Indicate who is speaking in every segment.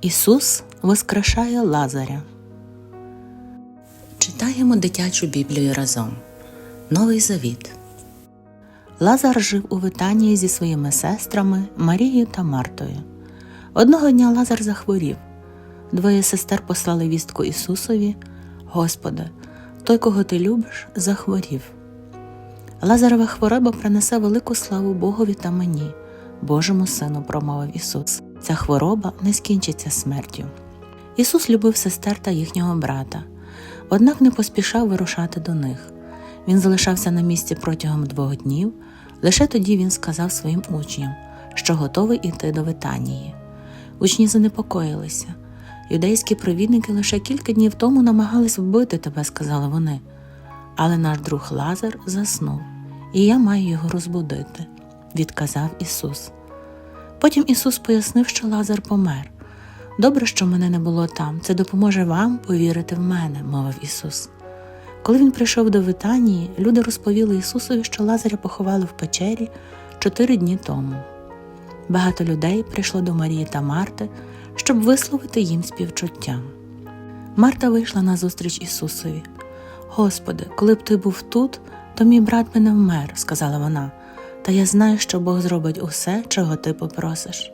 Speaker 1: Ісус воскрешає Лазаря. Читаємо дитячу Біблію разом. Новий Завіт. Лазар жив у Витанії зі своїми сестрами Марією та Мартою. Одного дня Лазар захворів. Двоє сестер послали вістку Ісусові: Господи, той, кого ти любиш, захворів. Лазарова хвороба принесе велику славу Богові та мені, Божому Сину, промовив Ісус. Ця хвороба не скінчиться смертю. Ісус любив сестер та їхнього брата, однак не поспішав вирушати до них. Він залишався на місці протягом двох днів, лише тоді він сказав своїм учням, що готовий іти до Витанії. Учні занепокоїлися. Юдейські провідники лише кілька днів тому намагались вбити тебе, сказали вони. Але наш друг Лазар заснув, і я маю його розбудити, відказав Ісус. Потім Ісус пояснив, що Лазар помер. Добре, що мене не було там, це допоможе вам повірити в мене, мовив Ісус. Коли він прийшов до Витанії, люди розповіли Ісусові, що Лазаря поховали в печері чотири дні тому. Багато людей прийшло до Марії та Марти, щоб висловити їм співчуття. Марта вийшла на зустріч Ісусові. Господи, коли б ти був тут, то мій брат би не вмер, сказала вона, та я знаю, що Бог зробить усе, чого ти попросиш.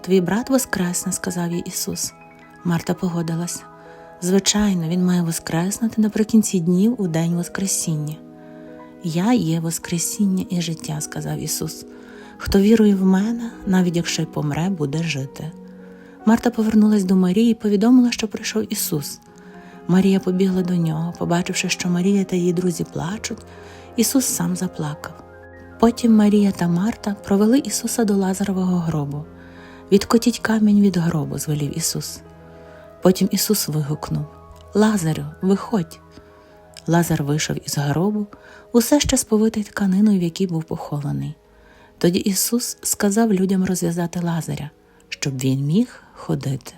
Speaker 1: Твій брат воскресне, сказав їй Ісус. Марта погодилася. Звичайно, він має воскреснути наприкінці днів у день Воскресіння. Я є Воскресіння і життя, сказав Ісус. Хто вірує в мене, навіть якщо й помре, буде жити. Марта повернулась до Марії і повідомила, що прийшов Ісус. Марія побігла до нього, побачивши, що Марія та її друзі плачуть, Ісус сам заплакав. Потім Марія та Марта провели Ісуса до Лазарового гробу. Відкотіть камінь від гробу, звелів Ісус. Потім Ісус вигукнув Лазарю, виходь. Лазар вийшов із гробу, усе ще сповитий тканиною, в якій був похований. Тоді Ісус сказав людям розв'язати Лазаря, щоб він міг ходити.